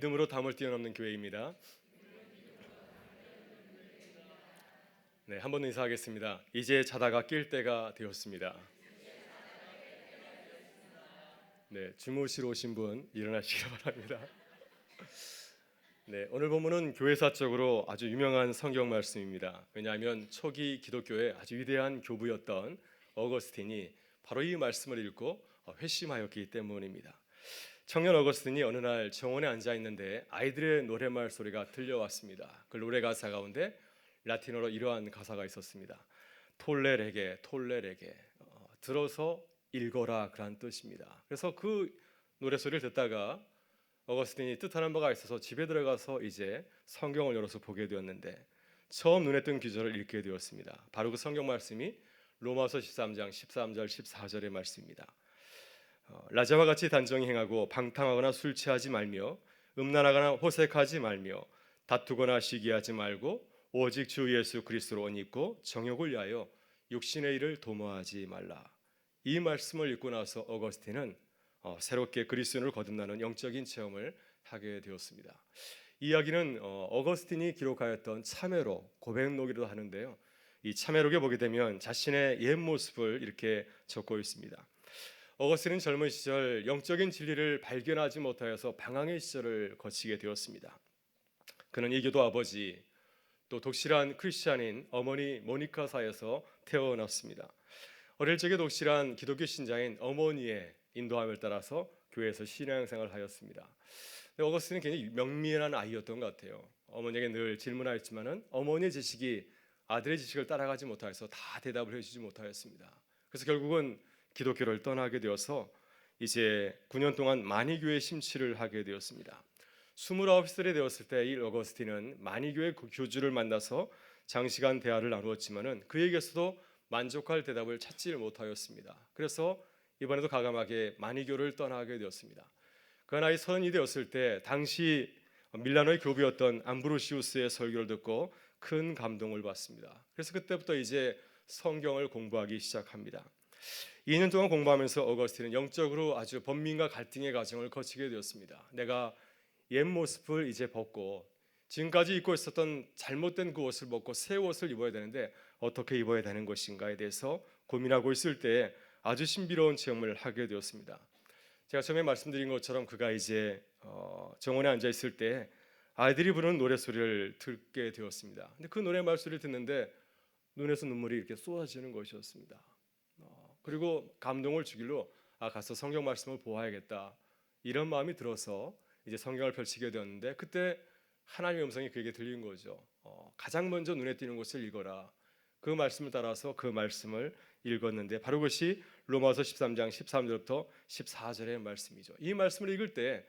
믿음으로 담을 뛰어넘는 교회입니다. 네, 한 번 인사하겠습니다. 이제 자다가 낄 때가 되었습니다. 네, 주무시러 오신 분 일어나시기 바랍니다. 네, 오늘 본문은 교회사적으로 아주 유명한 성경 말씀입니다. 왜냐하면 초기 기독교의 아주 위대한 교부였던 어거스틴이 바로 이 말씀을 읽고 회심하였기 때문입니다. 청년 어거스틴이 어느 날 정원에 앉아 있는데 아이들의 노래말 소리가 들려왔습니다. 그 노래 가사 가운데 라틴어로 이러한 가사가 있었습니다. 톨레레게 톨레레게 어, 들어서 읽어라 그런 뜻입니다. 그래서 그 노래 소리를 듣다가 어거스틴이 뜻하는 바가 있어서 집에 들어가서 이제 성경을 열어서 보게 되었는데 처음 눈에 뜬 구절을 읽게 되었습니다. 바로 그 성경 말씀이 로마서 13장 13절 14절의 말씀입니다. 어, 라자와 같이 단정히 행하고 방탕하거나 술 취하지 말며 음란하거나 호색하지 말며 다투거나 시기하지 말고 오직 주 예수 그리스도로 옷 입고 정욕을 위하여 육신의 일을 도모하지 말라. 이 말씀을 읽고 나서 어거스틴은 어, 새롭게 그리스도인을 거듭나는 영적인 체험을 하게 되었습니다. 이야기는 어, 어거스틴이 기록하였던 참회로 고백록이라도 하는데요. 이 참회록에 보게 되면 자신의 옛 모습을 이렇게 적고 있습니다. 어거스틴은 젊은 시절 영적인 진리를 발견하지 못하여서 방황의 시절을 거치게 되었습니다. 그는 이교도 아버지 또 독실한 크리스찬인 어머니 모니카 사이에서 태어났습니다. 어릴 적에 독실한 기독교 신자인 어머니의 인도함을 따라서 교회에서 신앙생활을 하였습니다. 어거스틴은 굉장히 명미한 아이였던 것 같아요. 어머니에게 늘 질문하였지만은 어머니의 지식이 아들의 지식을 따라가지 못하여서 다 대답을 해주지 못하였습니다. 그래서 결국은 기독교를 떠나게 되어서 이제 9년 동안 마니교회 심취를 하게 되었습니다. 29살이 되었을 때 이 어거스틴은 마니교회 교주를 만나서 장시간 대화를 나누었지만은 그에게서도 만족할 대답을 찾지를 못하였습니다. 그래서 이번에도 가감하게 마니교를 떠나게 되었습니다. 그 나이 서른이 되었을 때 당시 밀라노의 교부였던 암브로시우스의 설교를 듣고 큰 감동을 받습니다. 그래서 그때부터 이제 성경을 공부하기 시작합니다. 2년 동안 공부하면서 어거스틴은 영적으로 아주 번민과 갈등의 과정을 거치게 되었습니다. 내가 옛 모습을 이제 벗고 지금까지 입고 있었던 잘못된 그 옷을 벗고 새 옷을 입어야 되는데 어떻게 입어야 되는 것인가에 대해서 고민하고 있을 때 아주 신비로운 체험을 하게 되었습니다. 제가 처음에 말씀드린 것처럼 그가 이제 어, 정원에 앉아 있을 때 아이들이 부르는 노래 소리를 듣게 되었습니다. 근데 그 노래 말소리를 듣는데 눈에서 눈물이 이렇게 쏟아지는 것이었습니다. 어, 그리고 감동을 주길로 아 가서 성경 말씀을 보아야겠다 이런 마음이 들어서 이제 성경을 펼치게 되었는데 그때 하나님의 음성이 그에게 들린 거죠. 어, 가장 먼저 눈에 띄는 것을 읽어라. 그 말씀을 따라서 그 말씀을 읽었는데 바로 그것이 로마서 13장 13절부터 14절의 말씀이죠. 이 말씀을 읽을 때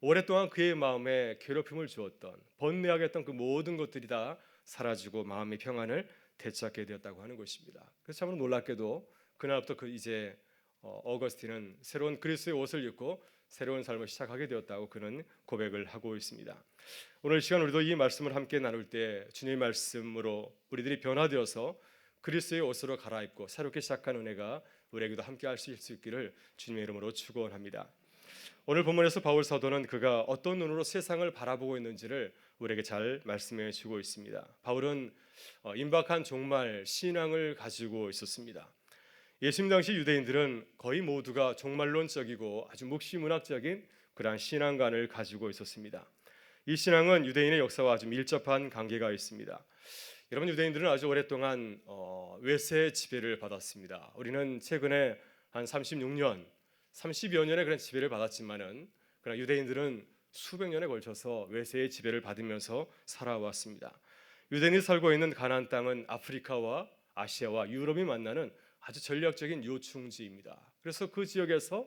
오랫동안 그의 마음에 괴롭힘을 주었던 번뇌하게 했던 그 모든 것들이 다 사라지고 마음의 평안을 되찾게 되었다고 하는 것입니다. 그래서 참으로 놀랍게도 그날부터 그 이제 어, 어거스틴은 새로운 그리스의 옷을 입고 새로운 삶을 시작하게 되었다고 그는 고백을 하고 있습니다. 오늘 시간 우리도 이 말씀을 함께 나눌 때 주님의 말씀으로 우리들이 변화되어서 그리스도의 옷으로 갈아입고 새롭게 시작한 은혜가 우리에게도 함께 할 수 있기를 주님의 이름으로 축원합니다. 오늘 본문에서 바울 사도는 그가 어떤 눈으로 세상을 바라보고 있는지를 우리에게 잘 말씀해 주고 있습니다. 바울은 어, 임박한 종말 신앙을 가지고 있었습니다. 예수님 당시 유대인들은 거의 모두가 종말론적이고 아주 묵시문학적인 그러한 신앙관을 가지고 있었습니다. 이 신앙은 유대인의 역사와 아주 밀접한 관계가 있습니다. 여러분 유대인들은 아주 오랫동안 어, 외세 지배를 받았습니다. 우리는 최근에 한 36년, 30여 년의 그런 지배를 받았지만은 그러나 유대인들은 수백 년에 걸쳐서 외세의 지배를 받으면서 살아왔습니다. 유대인이 살고 있는 가나안 땅은 아프리카와 아시아와 유럽이 만나는 아주 전략적인 요충지입니다. 그래서 그 지역에서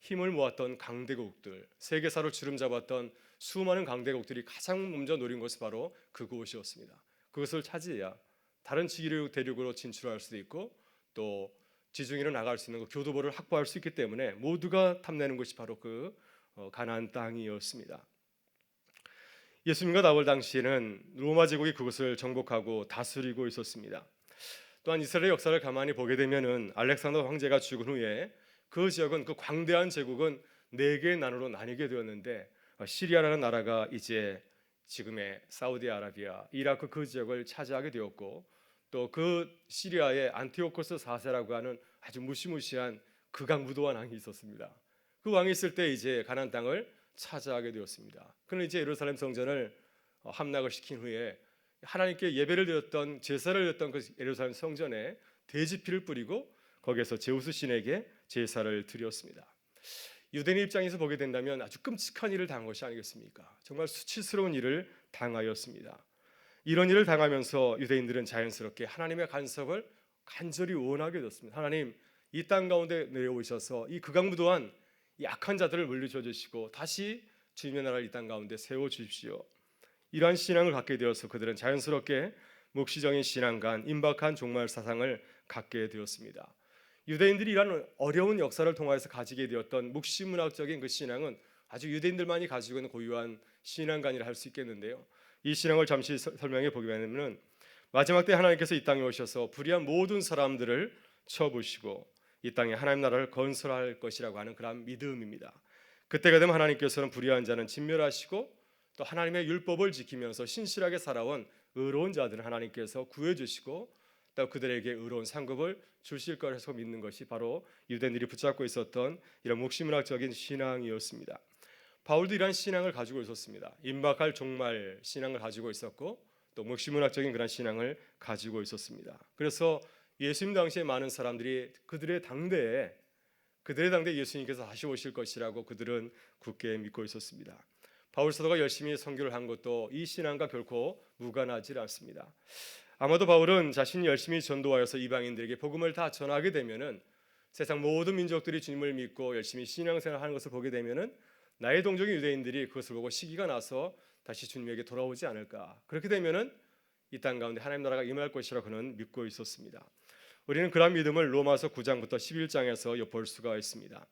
힘을 모았던 강대국들, 세계사로 주름 잡았던 수많은 강대국들이 가장 먼저 노린 것이 바로 그곳이었습니다. 그것을 차지해야 다른 지구 대륙으로 진출할 수도 있고 또 지중해로 나갈 수 있는 그 교두보를 확보할 수 있기 때문에 모두가 탐내는 것이 바로 그 어, 가나안 땅이었습니다. 예수님과 나올 당시에는 로마 제국이 그것을 정복하고 다스리고 있었습니다. 또한 이스라엘 역사를 가만히 보게 되면은 알렉산더 황제가 죽은 후에 그 지역은 그 광대한 제국은 네 개의 난으로 나뉘게 되었는데 어, 시리아라는 나라가 이제 지금의 사우디아라비아, 이라크 그 지역을 차지하게 되었고 또 그 시리아의 안티오코스 4세라고 하는 아주 무시무시한 극악무도한 왕이 있었습니다. 그 왕이 있을 때 이제 가나안 땅을 차지하게 되었습니다. 그는 이제 예루살렘 성전을 어, 함락을 시킨 후에 하나님께 예배를 드렸던 제사를 드렸던 그 예루살렘 성전에 돼지 피를 뿌리고 거기에서 제우스 신에게 제사를 드렸습니다. 유대인 입장에서 보게 된다면 아주 끔찍한 일을 당한 것이 아니겠습니까? 정말 수치스러운 일을 당하였습니다. 이런 일을 당하면서 유대인들은 자연스럽게 하나님의 간섭을 간절히 원하게 됐습니다. 하나님 이 땅 가운데 내려오셔서 이 극악무도한 이 악한 자들을 물리쳐 주시고 다시 주님의 나라를 이 땅 가운데 세워 주십시오. 이러한 신앙을 갖게 되어서 그들은 자연스럽게 묵시적인 신앙관, 임박한 종말 사상을 갖게 되었습니다. 유대인들이 이런 어려운 역사를 통하여서 가지게 되었던 묵시문학적인 그 신앙은 아주 유대인들만이 가지고 있는 고유한 신앙관이라 할 수 있겠는데요. 이 신앙을 잠시 서- 설명해 보게 되면 마지막 때 하나님께서 이 땅에 오셔서 불의한 모든 사람들을 쳐부시고 이 땅에 하나님 나라를 건설할 것이라고 하는 그런 믿음입니다. 그때가 되면 하나님께서는 불의한 자는 진멸하시고 또 하나님의 율법을 지키면서 신실하게 살아온 의로운 자들은 하나님께서 구해 주시고 또 그들에게 의로운 상급을 주실 것에서 믿는 것이 바로 유대인들이 붙잡고 있었던 이런 묵시문학적인 신앙이었습니다. 바울도 이러한 신앙을 가지고 있었습니다. 임박할 종말 신앙을 가지고 있었고 또 묵시문학적인 그런 신앙을 가지고 있었습니다. 그래서 예수님 당시에 많은 사람들이 그들의 당대에 그들의 당대 예수님께서 다시 오실 것이라고 그들은 굳게 믿고 있었습니다. 바울 사도가 열심히 선교를 한 것도 이 신앙과 결코 무관하지 않습니다. 아마도 바울은 자신이 열심히 전도하여서 이방인들에게 복음을 다 전하게 되면은 세상 모든 민족들이 주님을 믿고 열심히 신앙생활하는 것을 보게 되면은 나의 동족인 유대인들이 그것을 보고 시기가 나서 다시 주님에게 돌아오지 않을까. 그렇게 되면은 이 땅 가운데 하나님 나라가 임할 것이라 그는 믿고 있었습니다. 우리는 그런 믿음을 로마서 9장부터 11장에서 엿볼 수가 있습니다.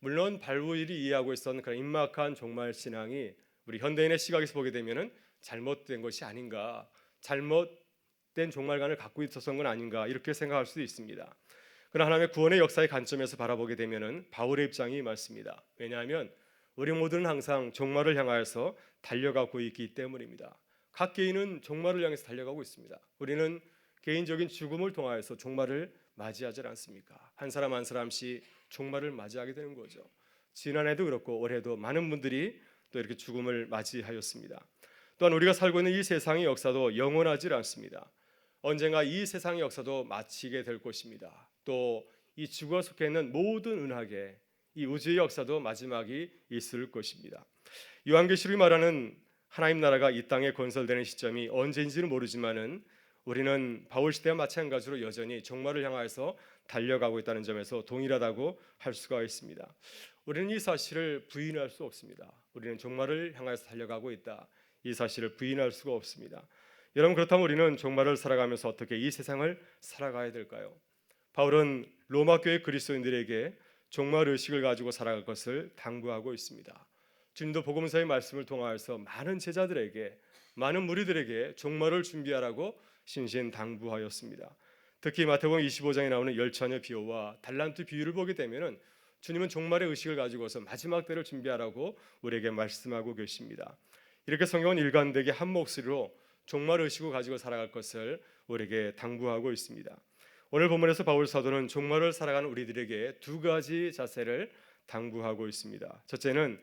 물론 발부일이 이해하고 있었던 그런 임막한 종말 신앙이 우리 현대인의 시각에서 보게 되면은 잘못된 것이 아닌가, 잘못된 종말관을 갖고 있었던 건 아닌가 이렇게 생각할 수도 있습니다. 그러나 하나님의 구원의 역사의 관점에서 바라보게 되면은 바울의 입장이 맞습니다. 왜냐하면 우리 모두는 항상 종말을 향하여서 달려가고 있기 때문입니다. 각 개인은 종말을 향해서 달려가고 있습니다. 우리는 개인적인 죽음을 통하여서 종말을 맞이하지 않습니까? 한 사람 한 사람씩 종말을 맞이하게 되는 거죠. 지난해도 그렇고 올해도 많은 분들이 또 이렇게 죽음을 맞이하였습니다. 또한 우리가 살고 있는 이 세상의 역사도 영원하지 않습니다. 언젠가 이 세상의 역사도 마치게 될 것입니다. 또 이 지구가 속해 있는 모든 은하계, 이 우주의 역사도 마지막이 있을 것입니다. 요한계시록이 말하는 하나님 나라가 이 땅에 건설되는 시점이 언제인지는 모르지만은 우리는 바울 시대와 마찬가지로 여전히 종말을 향하여서 달려가고 있다는 점에서 동일하다고 할 수가 있습니다. 우리는 이 사실을 부인할 수 없습니다. 우리는 종말을 향하여서 달려가고 있다. 이 사실을 부인할 수가 없습니다. 여러분 그렇다면 우리는 종말을 살아가면서 어떻게 이 세상을 살아가야 될까요? 바울은 로마 교회 그리스도인들에게 종말 의식을 가지고 살아갈 것을 당부하고 있습니다. 주님도 복음서의 말씀을 통하여서 많은 제자들에게 많은 무리들에게 종말을 준비하라고 신신 당부하였습니다. 특히 마태복음 25장에 나오는 열처녀 비유와 달란트 비유를 보게 되면은 주님은 종말의 의식을 가지고서 마지막 때를 준비하라고 우리에게 말씀하고 계십니다. 이렇게 성경은 일관되게 한 목소리로 종말 의식을 가지고 살아갈 것을 우리에게 당부하고 있습니다. 오늘 본문에서 바울 사도는 종말을 살아가는 우리들에게 두 가지 자세를 당부하고 있습니다. 첫째는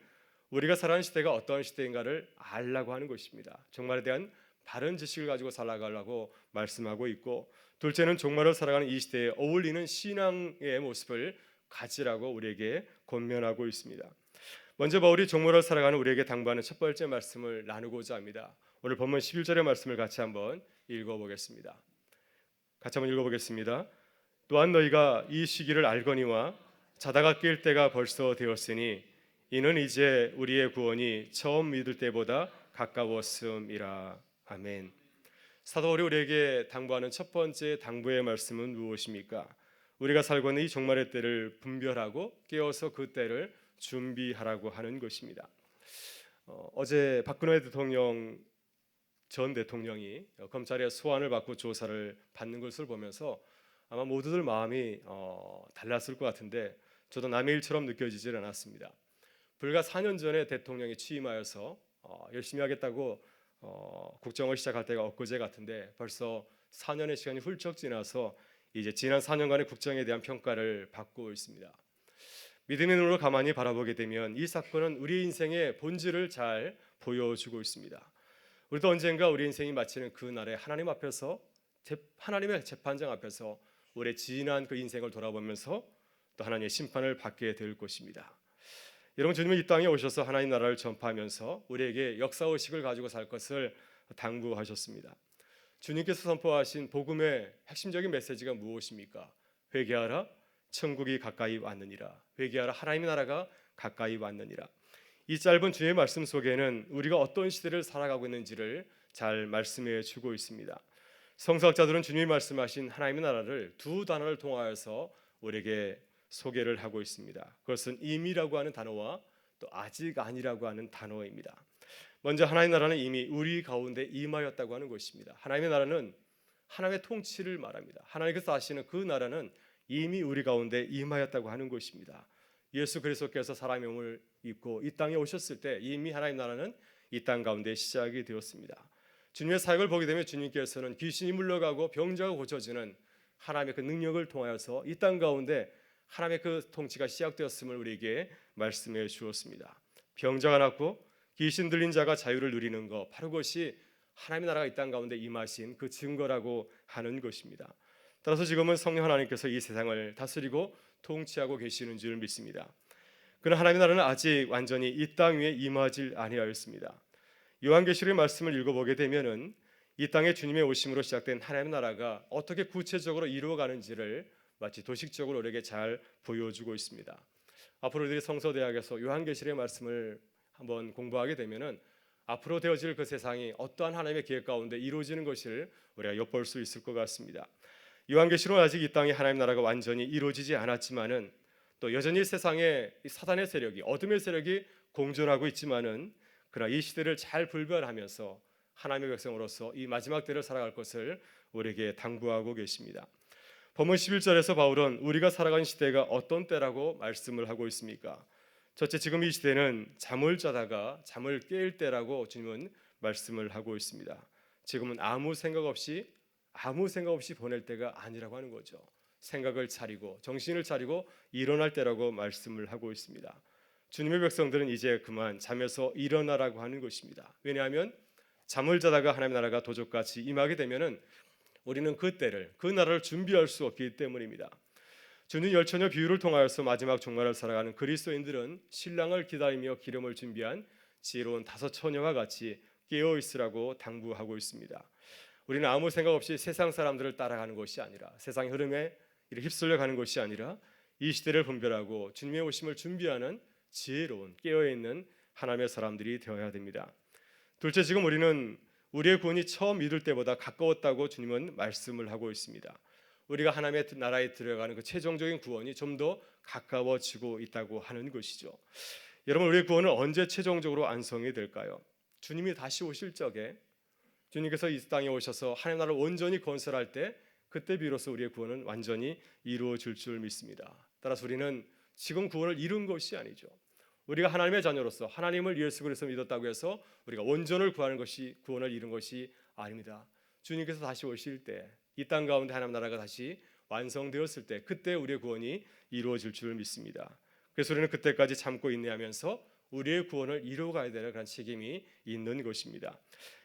우리가 살아가는 시대가 어떠한 시대인가를 알라고 하는 것입니다. 종말에 대한 바른 지식을 가지고 살아가려고 말씀하고 있고 둘째는 종말을 살아가는 이 시대에 어울리는 신앙의 모습을 가지라고 우리에게 권면하고 있습니다. 먼저 바울이 종말을 살아가는 우리에게 당부하는 첫 번째 말씀을 나누고자 합니다. 오늘 본문 11절의 말씀을 같이 한번 읽어보겠습니다. 같이 한번 읽어보겠습니다. 또한 너희가 이 시기를 알거니와 자다가 깰 때가 벌써 되었으니 이는 이제 우리의 구원이 처음 믿을 때보다 가까웠음이라. 아멘. 사도 바울이 우리에게 당부하는 첫 번째 당부의 말씀은 무엇입니까? 우리가 살고 있는 이 종말의 때를 분별하고 깨어서 그 때를 준비하라고 하는 것입니다. 어, 어제 박근혜 대통령 전 대통령이 검찰의 소환을 받고 조사를 받는 것을 보면서 아마 모두들 마음이 어, 달랐을 것 같은데 저도 남의 일처럼 느껴지질 않았습니다. 불과 4년 전에 대통령이 취임하여서 어, 열심히 하겠다고 어, 국정을 시작할 때가 엊그제 같은데 벌써 4년의 시간이 훌쩍 지나서 이제 지난 4년간의 국정에 대한 평가를 받고 있습니다. 믿음의 눈으로 가만히 바라보게 되면 이 사건은 우리 인생의 본질을 잘 보여주고 있습니다. 우리도 언젠가 우리 인생이 마치는 그 날에 하나님 앞에서 재- 하나님의 재판장 앞에서 우리의 지난 그 인생을 돌아보면서 또 하나님의 심판을 받게 될 것입니다. 여러분 주님은 이 땅에 오셔서 하나님 나라를 전파하면서 우리에게 역사 의식을 가지고 살 것을 당부하셨습니다. 주님께서 선포하신 복음의 핵심적인 메시지가 무엇입니까? 회개하라 천국이 가까이 왔느니라. 회개하라 하나님의 나라가 가까이 왔느니라. 이 짧은 주의 말씀 속에는 우리가 어떤 시대를 살아가고 있는지를 잘 말씀해 주고 있습니다. 성서학자들은 주님이 말씀하신 하나님의 나라를 두 단어를 통하여서 우리에게 소개를 하고 있습니다. 그것은 이미라고 하는 단어와 또 아직 아니라고 하는 단어입니다. 먼저 하나님의 나라는 이미 우리 가운데 임하였다고 하는 것입니다. 하나님의 나라는 하나님의 통치를 말합니다. 하나님께서 하시는 그 나라는 이미 우리 가운데 임하였다고 하는 것입니다. 예수 그리스도께서 사람의 몸을 입고 이 땅에 오셨을 때 이미 하나님 나라는 이 땅 가운데 시작이 되었습니다. 주님의 사역을 보게 되면 주님께서는 귀신이 물러가고 병자가 고쳐지는 하나님의 그 능력을 통하여서 이 땅 가운데 하나님의 그 통치가 시작되었음을 우리에게 말씀해 주었습니다. 병자가 낫고 귀신 들린 자가 자유를 누리는 것 바로 그것이 하나님의 나라가 이 땅 가운데 임하신 그 증거라고 하는 것입니다. 따라서 지금은 성령 하나님께서 이 세상을 다스리고 통치하고 계시는 줄 믿습니다. 그러나 하나님의 나라는 아직 완전히 이 땅 위에 임하질 아니하였습니다. 요한계시록의 말씀을 읽어보게 되면은 이 땅에 주님의 오심으로 시작된 하나님의 나라가 어떻게 구체적으로 이루어가는지를 마치 도식적으로 우리에게 잘 보여주고 있습니다. 앞으로 우리 성서대학에서 요한계시록의 말씀을 한번 공부하게 되면은 앞으로 되어질 그 세상이 어떠한 하나님의 계획 가운데 이루어지는 것을 우리가 엿볼 수 있을 것 같습니다. 요한계시록은 아직 이 땅에 하나님 나라가 완전히 이루어지지 않았지만은 또 여전히 세상에 이 사단의 세력이 어둠의 세력이 공존하고 있지만은 그러나 이 시대를 잘 불변하면서 하나님의 백성으로서 이 마지막 때를 살아갈 것을 우리에게 당부하고 계십니다. 본문 11절에서 바울은 우리가 살아가는 시대가 어떤 때라고 말씀을 하고 있습니까? 첫째 지금 이 시대는 잠을 자다가 잠을 깰 때라고 주님은 말씀을 하고 있습니다. 지금은 아무 생각 없이 아무 생각 없이 보낼 때가 아니라고 하는 거죠. 생각을 차리고 정신을 차리고 일어날 때라고 말씀을 하고 있습니다. 주님의 백성들은 이제 그만 잠에서 일어나라고 하는 것입니다. 왜냐하면 잠을 자다가 하나님의 나라가 도적같이 임하게 되면은 우리는 그 때를 그 나라를 준비할 수 없기 때문입니다. 주님 열처녀 비유를 통하여서 마지막 종말을 살아가는 그리스도인들은 신랑을 기다리며 기름을 준비한 지혜로운 다섯 처녀와 같이 깨어 있으라고 당부하고 있습니다. 우리는 아무 생각 없이 세상 사람들을 따라가는 것이 아니라 세상 흐름에 휩쓸려 가는 것이 아니라 이 시대를 분별하고 주님의 오심을 준비하는 지혜로운 깨어 있는 하나님의 사람들이 되어야 됩니다. 둘째 지금 우리는 우리의 구원이 처음 믿을 때보다 가까웠다고 주님은 말씀을 하고 있습니다. 우리가 하나님의 나라에 들어가는 그 최종적인 구원이 좀 더 가까워지고 있다고 하는 것이죠. 여러분 우리의 구원은 언제 최종적으로 완성이 될까요? 주님이 다시 오실 적에 주님께서 이 땅에 오셔서 하나님 나라를 온전히 건설할 때 그때 비로소 우리의 구원은 완전히 이루어질 줄 믿습니다. 따라서 우리는 지금 구원을 이룬 것이 아니죠. 우리가 하나님의 자녀로서 하나님을 예수 그리스도 믿었다고 해서 우리가 원전을 구하는 것이 구원을 이룬 것이 아닙니다. 주님께서 다시 오실 때 이 땅 가운데 하나님 나라가 다시 완성되었을 때 그때 우리의 구원이 이루어질 줄 믿습니다. 그래서 우리는 그때까지 참고 인내하면서 우리의 구원을 이루어가야 되는 그런 책임이 있는 것입니다.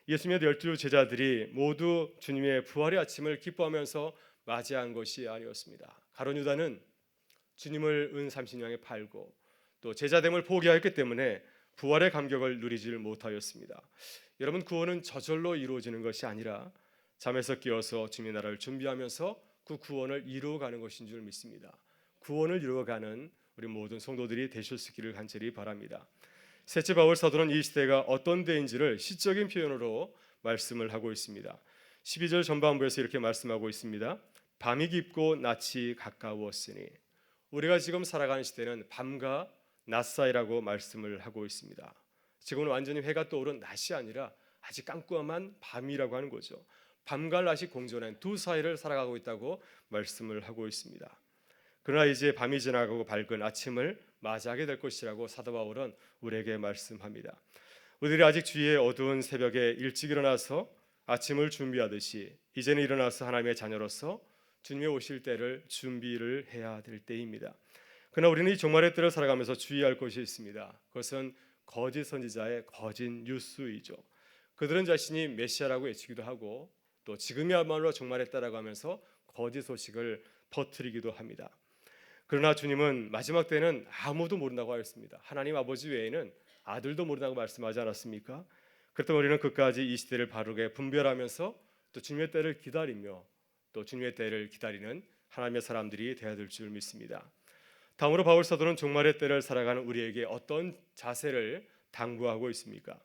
예수님의 열두 제자들이 모두 주님의 부활의 아침을 기뻐하면서 맞이한 것이 아니었습니다. 가론 유다는 주님을 은 30냥에 팔고 또 제자됨을 포기하였기 때문에 부활의 감격을 누리질 못하였습니다. 여러분 구원은 저절로 이루어지는 것이 아니라 잠에서 깨어서 주님의 나라를 준비하면서 그 구원을 이루어가는 것인 줄 믿습니다. 구원을 이루어가는 우리 모든 성도들이 되실 수 있기를 간절히 바랍니다. 셋째 바울 사도는 이 시대가 어떤 때인지를 시적인 표현으로 말씀을 하고 있습니다. 12절 전반부에서 이렇게 말씀하고 있습니다. 밤이 깊고 낮이 가까웠으니 우리가 지금 살아가는 시대는 밤과 낮 사이라고 말씀을 하고 있습니다. 지금은 완전히 해가 떠오른 낮이 아니라 아직 깜깜한 밤이라고 하는 거죠. 밤과 낮이 공존한 두 사이를 살아가고 있다고 말씀을 하고 있습니다. 그러나 이제 밤이 지나가고 밝은 아침을 맞이하게 될 것이라고 사도 바울은 우리에게 말씀합니다. 우리들이 아직 주의 어두운 새벽에 일찍 일어나서 아침을 준비하듯이 이제는 일어나서 하나님의 자녀로서 주님의 오실 때를 준비를 해야 될 때입니다. 그러나 우리는 이 종말의 때를 살아가면서 주의할 것이 있습니다. 그것은 거짓 선지자의 거짓 뉴스이죠. 그들은 자신이 메시아라고 외치기도 하고 또 지금이야말로 종말의 때라고 하면서 거짓 소식을 퍼뜨리기도 합니다. 그러나 주님은 마지막 때는 아무도 모른다고 하였습니다. 하나님 아버지 외에는 아들도 모른다고 말씀하지 않았습니까? 그렇다면 우리는 끝까지 이 시대를 바르게 분별하면서 또 주님의 때를 기다리며 또 주님의 때를 기다리는 하나님의 사람들이 되어야 될 줄 믿습니다. 다음으로 바울 사도는 종말의 때를 살아가는 우리에게 어떤 자세를 당부하고 있습니까?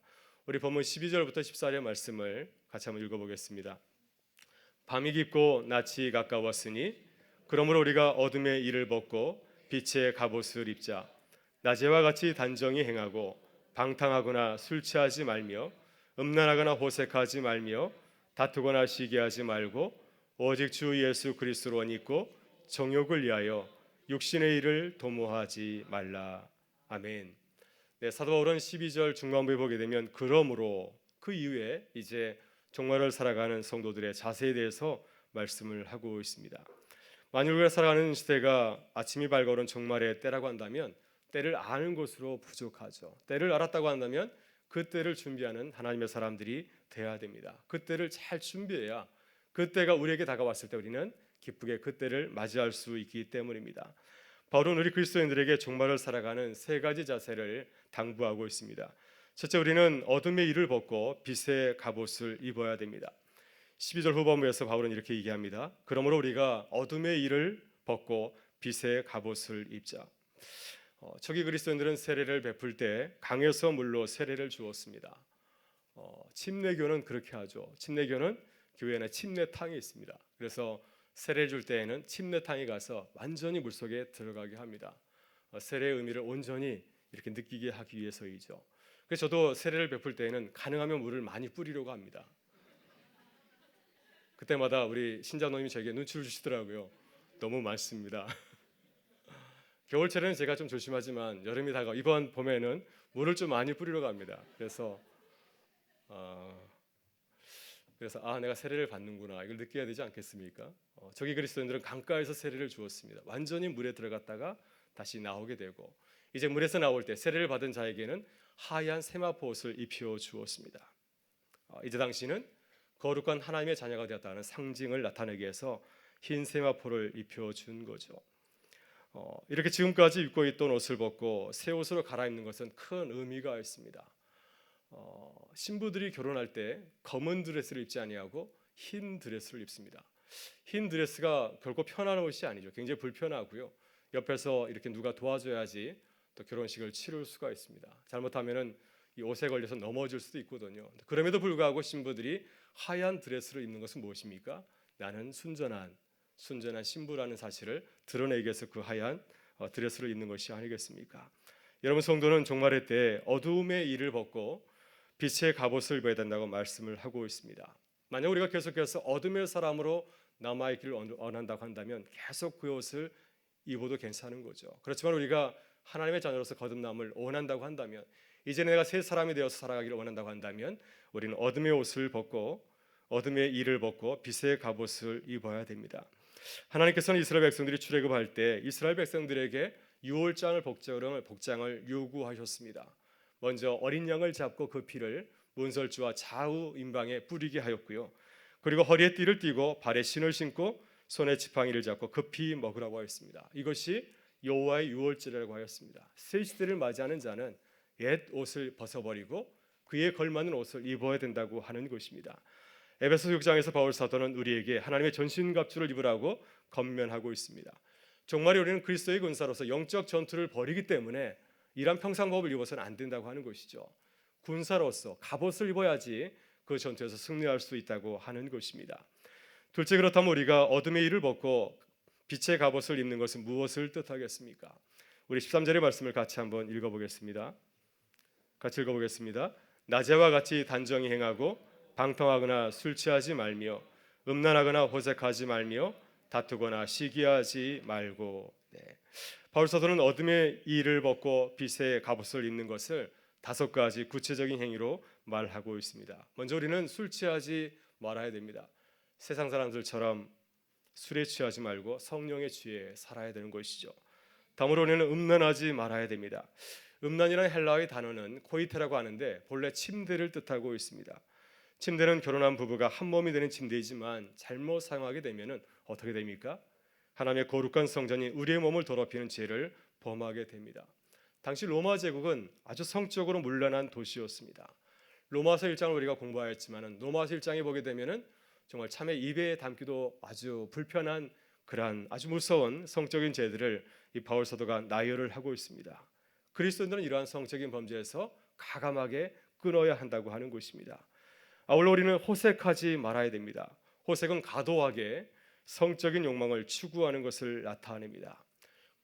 우리 본문 12절부터 14절의 말씀을 같이 한번 읽어보겠습니다. 밤이 깊고 낮이 가까웠으니 그러므로 우리가 어둠의 일을 벗고 빛의 갑옷을 입자 낮에와 같이 단정히 행하고 방탕하거나 술 취하지 말며 음란하거나 호색하지 말며 다투거나 시기하지 말고 오직 주 예수 그리스도로 입고 정욕을 위하여 육신의 일을 도모하지 말라. 아멘. 네, 사도 바울은 12절 중간부에 보게 되면 그러므로 그 이후에 이제 종말을 살아가는 성도들의 자세에 대해서 말씀을 하고 있습니다. 만일 우리가 살아가는 시대가 아침이 밝아오른 종말의 때라고 한다면 때를 아는 것으로 부족하죠. 때를 알았다고 한다면 그 때를 준비하는 하나님의 사람들이 돼야 됩니다. 그 때를 잘 준비해야 그 때가 우리에게 다가왔을 때 우리는 기쁘게 그 때를 맞이할 수 있기 때문입니다. 바울은 우리 그리스도인들에게 종말을 살아가는 세 가지 자세를 당부하고 있습니다. 첫째 우리는 어둠의 일을 벗고 빛의 갑옷을 입어야 됩니다. 12절 후반부에서 바울은 이렇게 얘기합니다. 그러므로 우리가 어둠의 일을 벗고 빛의 갑옷을 입자. 어, 초기 그리스도인들은 세례를 베풀 때 강에서 물로 세례를 주었습니다. 어, 침례교는 그렇게 하죠. 침례교는 교회에 침례탕이 있습니다. 그래서 세례 줄 때에는 침례탕에 가서 완전히 물 속에 들어가게 합니다. 어, 세례의 의미를 온전히 이렇게 느끼게 하기 위해서이죠. 그래서 저도 세례를 베풀 때에는 가능하면 물을 많이 뿌리려고 합니다. 그때마다 우리 신자노님이 저에게 눈치를 주시더라고요. 너무 많습니다. 겨울철에는 제가 좀 조심하지만 여름이 다가 이번 봄에는 물을 좀 많이 뿌리려고 합니다. 그래서 어, 그래서 아 내가 세례를 받는구나 이걸 느껴야 되지 않겠습니까? 어, 저기 그리스도인들은 강가에서 세례를 주었습니다. 완전히 물에 들어갔다가 다시 나오게 되고 이제 물에서 나올 때 세례를 받은 자에게는 하얀 세마포 옷을 입혀 주었습니다. 어, 이제 당신은 거룩한 하나님의 자녀가 되었다는 상징을 나타내기 위해서 흰 세마포를 입혀 준 거죠. 어, 이렇게 지금까지 입고 있던 옷을 벗고 새 옷으로 갈아입는 것은 큰 의미가 있습니다. 어, 신부들이 결혼할 때 검은 드레스를 입지 아니하고 흰 드레스를 입습니다. 흰 드레스가 결코 편한 옷이 아니죠. 굉장히 불편하고요. 옆에서 이렇게 누가 도와줘야지 또 결혼식을 치룰 수가 있습니다. 잘못하면은 이 옷에 걸려서 넘어질 수도 있거든요. 그럼에도 불구하고 신부들이 하얀 드레스를 입는 것은 무엇입니까? 나는 순전한 순전한 신부라는 사실을 드러내기 위해서 그 하얀 어, 드레스를 입는 것이 아니겠습니까? 여러분 성도는 종말의 때 어두움의 일을 벗고 빛의 갑옷을 입어야 된다고 말씀을 하고 있습니다. 만약 우리가 계속해서 어둠의 사람으로 남아 있기를 원한다고 한다면 계속 그 옷을 입어도 괜찮은 거죠. 그렇지만 우리가 하나님의 자녀로서 거듭남을 원한다고 한다면 이제 내가 새 사람이 되어서 살아가기를 원한다고 한다면 우리는 어둠의 옷을 벗고 어둠의 일을 벗고 빛의 갑옷을 입어야 됩니다. 하나님께서는 이스라엘 백성들이 출애굽할 때 이스라엘 백성들에게 유월장을 복장을 복장을 요구하셨습니다. 먼저 어린 양을 잡고 그 피를 문설주와 좌우 임방에 뿌리게 하였고요. 그리고 허리에 띠를 띠고 발에 신을 신고 손에 지팡이를 잡고 급히 먹으라고 하였습니다. 이것이 여호와의 유월절이라고 하였습니다. 새 시대를 맞이하는 자는 옛 옷을 벗어버리고 그에 걸맞는 옷을 입어야 된다고 하는 것입니다. 에베소 6장에서 바울 사도는 우리에게 하나님의 전신 갑주를 입으라고 건면하고 있습니다. 정말 우리는 그리스도의 군사로서 영적 전투를 벌이기 때문에 이런 평상법을 입어서는 안 된다고 하는 것이죠. 군사로서 갑옷을 입어야지 그 전투에서 승리할 수 있다고 하는 것입니다. 둘째 그렇다면 우리가 어둠의 일을 벗고 빛의 갑옷을 입는 것은 무엇을 뜻하겠습니까? 우리 13절의 말씀을 같이 한번 읽어보겠습니다. 같이 읽어보겠습니다. 낮에와 같이 단정히 행하고 방탕하거나 술 취하지 말며 음란하거나 호색하지 말며 다투거나 시기하지 말고 네. 바울 사도는 어둠의 일을 벗고 빛의 갑옷을 입는 것을 다섯 가지 구체적인 행위로 말하고 있습니다. 먼저 우리는 술 취하지 말아야 됩니다. 세상 사람들처럼 술에 취하지 말고 성령의 취해 살아야 되는 것이죠. 다음으로 우리는 음란하지 말아야 됩니다. 음란이라는 헬라어의 단어는 코이테라고 하는데 본래 침대를 뜻하고 있습니다. 침대는 결혼한 부부가 한 몸이 되는 침대이지만 잘못 사용하게 되면은 어떻게 됩니까? 하나님의 거룩한 성전이 우리의 몸을 더럽히는 죄를 범하게 됩니다. 당시 로마 제국은 아주 성적으로 문란한 도시였습니다. 로마서 1장을 우리가 공부하였지만은 로마서 1장에 보게 되면은 정말 참에 입에 담기도 아주 불편한 그러한 아주 무서운 성적인 죄들을 이 바울 사도가 나열을 하고 있습니다. 그리스도인들은 이러한 성적인 범죄에서 가감하게 끊어야 한다고 하는 것입니다. 아울러 우리는 호색하지 말아야 됩니다. 호색은 과도하게 성적인 욕망을 추구하는 것을 나타냅니다.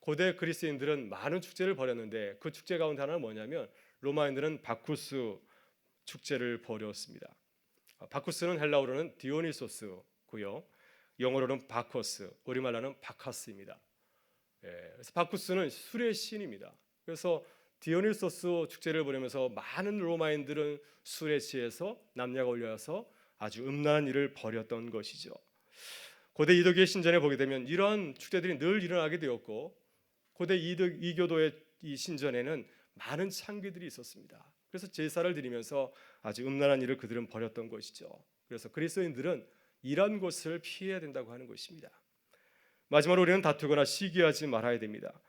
고대 그리스인들은 많은 축제를 벌였는데 그 축제 가운데 하나는 뭐냐면 로마인들은 바쿠스 축제를 벌였습니다. 아, 바쿠스는 헬라어로는 디오니소스고요. 영어로는 바코스, 우리말로는 바카스입니다. 예, 그래서 바쿠스는 술의 신입니다. 그래서 디오니소스 축제를 보내면서 많은 로마인들은 술에 취해서 남녀가 올려서 아주 음란한 일을 벌였던 것이죠. 고대 이도교의 신전에 보게 되면 이러한 축제들이 늘 일어나게 되었고 고대 이도, 이교도의 이 신전에는 많은 창기들이 있었습니다. 그래서 제사를 드리면서 아주 음란한 일을 그들은 벌였던 것이죠. 그래서 그리스도인들은 이런 것을 피해야 된다고 하는 것입니다. 마지막으로 우리는 다투거나 시기하지 말아야 됩니다.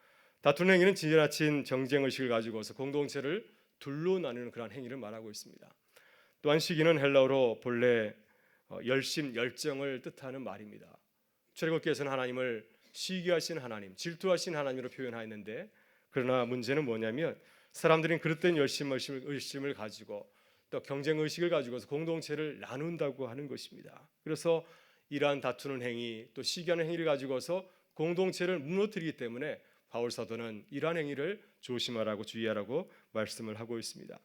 다투는 행위는 지나친 정쟁 의식을 가지고서 공동체를 둘로 나누는 그런 행위를 말하고 있습니다. 또한 시기는 헬라어로 본래 어, 열심, 열정을 뜻하는 말입니다. 출애굽기에서는 하나님을 시기하신 하나님, 질투하신 하나님으로 표현하였는데 그러나 문제는 뭐냐면 사람들이 그릇된 열심, 의심을 가지고 또 경쟁 의식을 가지고서 공동체를 나눈다고 하는 것입니다. 그래서 이러한 다투는 행위 또 시기하는 행위를 가지고서 공동체를 무너뜨리기 때문에 바울 사도는 이러한 행위를 조심하라고 주의하라고 말씀을 하고 있습니다.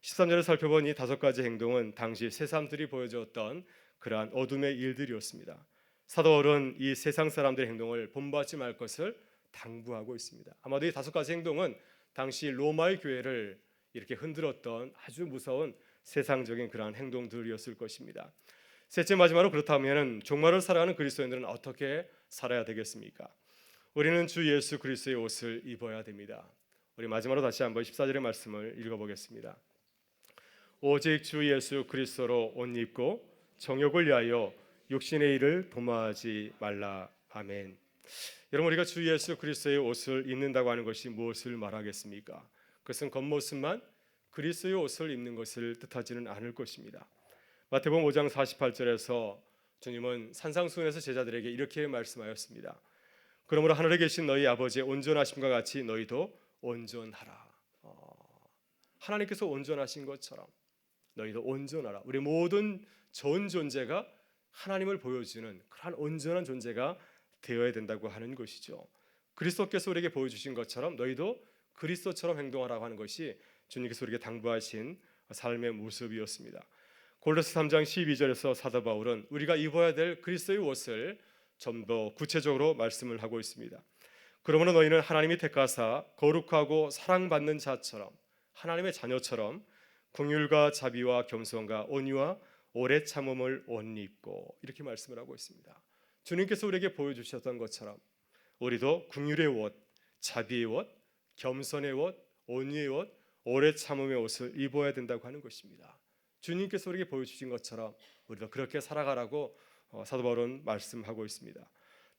13절을 살펴보니 다섯 가지 행동은 당시 새삼들이 보여주었던 그러한 어둠의 일들이었습니다. 사도 바울은 이 세상 사람들의 행동을 본받지 말 것을 당부하고 있습니다. 아마도 이 다섯 가지 행동은 당시 로마의 교회를 이렇게 흔들었던 아주 무서운 세상적인 그러한 행동들이었을 것입니다. 셋째 마지막으로 그렇다면 종말을 살아가는 그리스도인들은 어떻게 살아야 되겠습니까? 우리는 주 예수 그리스도의 옷을 입어야 됩니다. 우리 마지막으로 다시 한번 14절의 말씀을 읽어보겠습니다. 오직 주 예수 그리스도로 옷 입고 정욕을 위하여 육신의 일을 도모하지 말라. 아멘. 여러분 우리가 주 예수 그리스도의 옷을 입는다고 하는 것이 무엇을 말하겠습니까? 그것은 겉모습만 그리스도의 옷을 입는 것을 뜻하지는 않을 것입니다. 마태복음 5장 48절에서 주님은 산상수훈에서 제자들에게 이렇게 말씀하였습니다. 그러므로 하늘에 계신 너희 아버지의 온전하심과 같이 너희도 온전하라. 어, 하나님께서 온전하신 것처럼 너희도 온전하라. 우리 모든 전 존재가 하나님을 보여주는 그러한 온전한 존재가 되어야 된다고 하는 것이죠. 그리스도께서 우리에게 보여주신 것처럼 너희도 그리스도처럼 행동하라고 하는 것이 주님께서 우리에게 당부하신 삶의 모습이었습니다. 골로새 3장 12절에서 사도 바울은 우리가 입어야 될 그리스도의 옷을 좀 더 구체적으로 말씀을 하고 있습니다. 그러므로 너희는 하나님이 택하사 거룩하고 사랑받는 자처럼 하나님의 자녀처럼 궁율과 자비와 겸손과 온유와 오래 참음을 옷 입고 이렇게 말씀을 하고 있습니다. 주님께서 우리에게 보여주셨던 것처럼 우리도 궁율의 옷, 자비의 옷, 겸손의 옷, 온유의 옷, 오래 참음의 옷을 입어야 된다고 하는 것입니다. 주님께서 우리에게 보여주신 것처럼 우리도 그렇게 살아가라고 어, 사도 바울은 말씀하고 있습니다.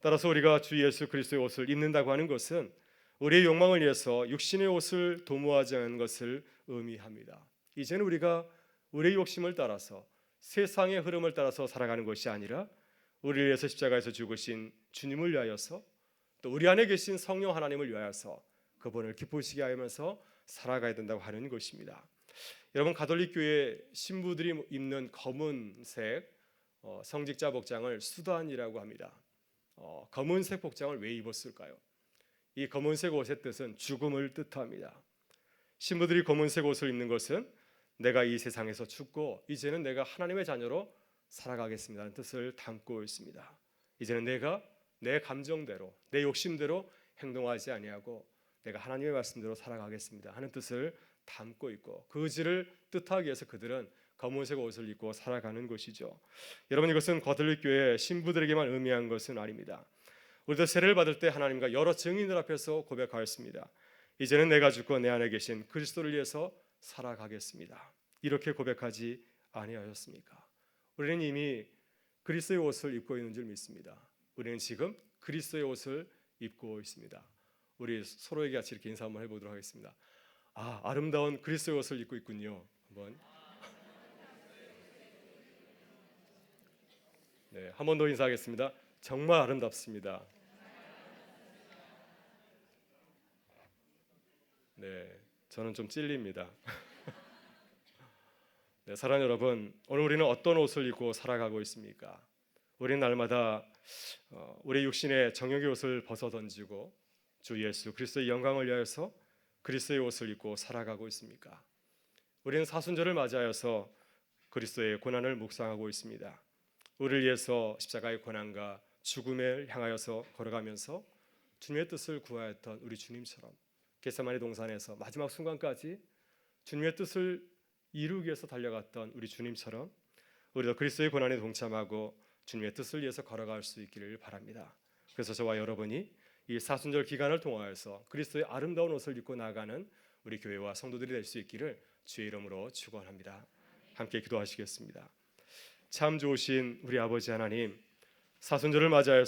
따라서 우리가 주 예수 그리스도의 옷을 입는다고 하는 것은 우리의 욕망을 위해서 육신의 옷을 도모하지 않는 것을 의미합니다. 이제는 우리가 우리의 욕심을 따라서 세상의 흐름을 따라서 살아가는 것이 아니라 우리를 위해서 십자가에서 죽으신 주님을 위하여서 또 우리 안에 계신 성령 하나님을 위하여서 그분을 기쁘시게 하면서 살아가야 된다고 하는 것입니다. 여러분 가톨릭 교회 신부들이 입는 검은색 어, 성직자 복장을 수단이라고 합니다. 어, 검은색 복장을 왜 입었을까요? 이 검은색 옷의 뜻은 죽음을 뜻합니다. 신부들이 검은색 옷을 입는 것은 내가 이 세상에서 죽고 이제는 내가 하나님의 자녀로 살아가겠습니다는 뜻을 담고 있습니다. 이제는 내가 내 감정대로 내 욕심대로 행동하지 아니하고 내가 하나님의 말씀대로 살아가겠습니다 하는 뜻을 담고 있고 그 의지를 뜻하기 위해서 그들은 검은색 옷을 입고 살아가는 것이죠. 여러분 이것은 거들릭 교회 신부들에게만 의미한 것은 아닙니다. 우리도 세례를 받을 때 하나님과 여러 증인들 앞에서 고백하였습니다. 이제는 내가 죽고 내 안에 계신 그리스도를 위해서 살아가겠습니다. 이렇게 고백하지 아니하였습니까? 우리는 이미 그리스도의 옷을 입고 있는 줄 믿습니다. 우리는 지금 그리스도의 옷을 입고 있습니다. 우리 서로에게 같이 이렇게 인사 한번 해보도록 하겠습니다. 아 아름다운 그리스도의 옷을 입고 있군요. 한번 네, 한 번 더 인사하겠습니다. 정말 아름답습니다. 네, 저는 좀 찔립니다. 네, 사랑 여러분, 오늘 우리는 어떤 옷을 입고 살아가고 있습니까? 우리는 날마다 어, 우리 육신의 정욕의 옷을 벗어 던지고 주 예수 그리스도의 영광을 위하여서 그리스도의 옷을 입고 살아가고 있습니까? 우리는 사순절을 맞이하여서 그리스도의 고난을 묵상하고 있습니다. 우리를 위해서 십자가의 고난과 죽음을 향하여서 걸어가면서 주님의 뜻을 구하였던 우리 주님처럼 겟세마니 동산에서 마지막 순간까지 주님의 뜻을 이루기 위해서 달려갔던 우리 주님처럼 우리도 그리스도의 고난에 동참하고 주님의 뜻을 위해서 걸어갈 수 있기를 바랍니다. 그래서 저와 여러분이 이 사순절 기간을 통하여서 그리스도의 아름다운 옷을 입고 나가는 우리 교회와 성도들이 될 수 있기를 주의 이름으로 축원합니다. 함께 기도하시겠습니다. 참 좋으신 우리 아버지 하나님 사순절을 맞이하여